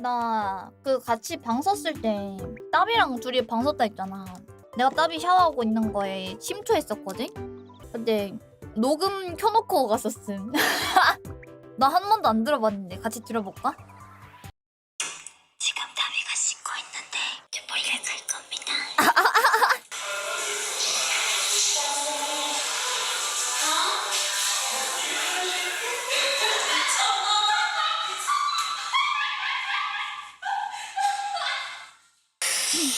나 그 같이 방 썼을 때 따비랑 둘이 방 썼다 했잖아. 내가 따비 샤워하고 있는 거에 침투했었거든. 근데 녹음 켜놓고 갔었음. 나 한 번도 안 들어봤는데 같이 들어볼까?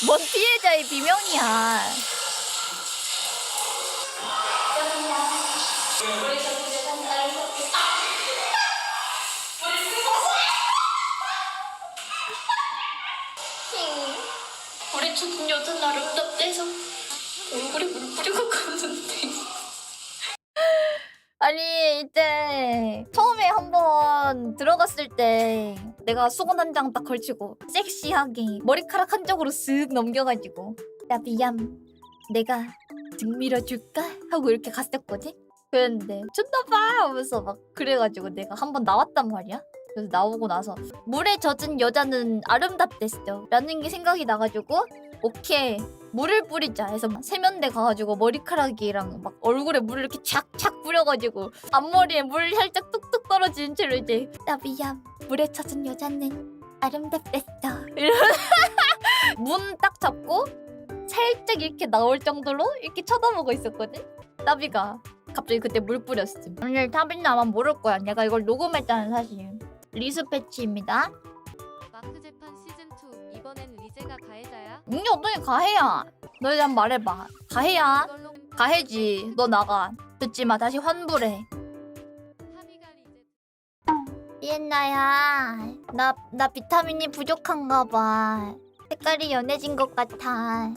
뭔 피해자의 비명이야. 우리 죽은 여자 아름답대서 아니 이제 처음에 한번 들어갔을 때 내가 수건 한 장 딱 걸치고 섹시하게 머리카락 한쪽으로 쓱 넘겨가지고 야 미안. 내가 등 밀어줄까? 하고 이렇게 갔었거든 그랬는데 춘다봐! 하면서 막 그래가지고 내가 한 번 나왔단 말이야. 그래서 나오고 나서 물에 젖은 여자는 아름답댔어. 라는 게 생각이 나가지고 오케이 물을 뿌리자 해서 막 세면대 가가지고 머리카락이랑 막 얼굴에 물을 이렇게 착착 뿌려가지고 앞머리에 물 살짝 뚝뚝 떨어지는 채로 이제 나 미안 물에 젖은 여자는 아름답댔어. 이러면 문딱 잡고 살짝 이렇게 나올 정도로 이렇게 쳐다보고 있었거든? 따비가 갑자기 그때 물 뿌렸음 오늘 타빈 아마 모를 거야. 내가 이걸 녹음했다는 사실 리스 패치입니다. 마크 재판 시즌 2 이번엔 리제가 가해자야? 이게 어떻게 가해야? 너희 한번 말해봐. 가해야? 이걸로 가해지. 너 나가. 듣지 마. 다시 환불해. 하미가 리제 이엔나야. 나, 나 비타민이 부족한가 봐. 색깔이 연해진 것 같아